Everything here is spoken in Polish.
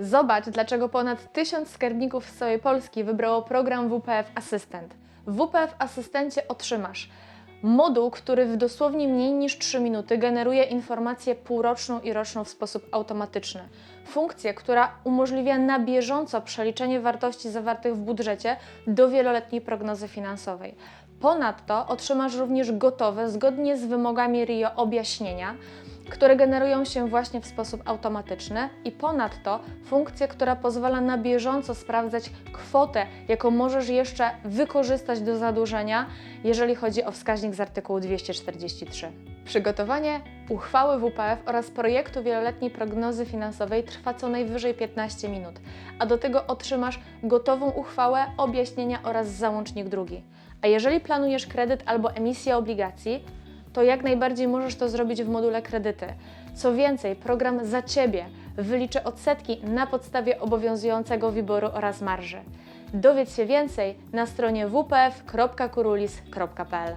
Zobacz, dlaczego ponad tysiąc skarbników z całej Polski wybrało program WPF Asystent. W WPF Asystencie otrzymasz moduł, który w dosłownie mniej niż 3 minuty generuje informację półroczną i roczną w sposób automatyczny. Funkcję, która umożliwia na bieżąco przeliczenie wartości zawartych w budżecie do wieloletniej prognozy finansowej. Ponadto otrzymasz również gotowe, zgodnie z wymogami RIO, objaśnienia, które generują się właśnie w sposób automatyczny i ponadto funkcję, która pozwala na bieżąco sprawdzać kwotę, jaką możesz jeszcze wykorzystać do zadłużenia, jeżeli chodzi o wskaźnik z artykułu 243. Przygotowanie uchwały WPF oraz projektu wieloletniej prognozy finansowej trwa co najwyżej 15 minut, a do tego otrzymasz gotową uchwałę, objaśnienia oraz załącznik drugi. A jeżeli planujesz kredyt albo emisję obligacji, to jak najbardziej możesz to zrobić w module kredyty. Co więcej, program za Ciebie wyliczy odsetki na podstawie obowiązującego wyboru oraz marży. Dowiedz się więcej na stronie wpf.kurulis.pl.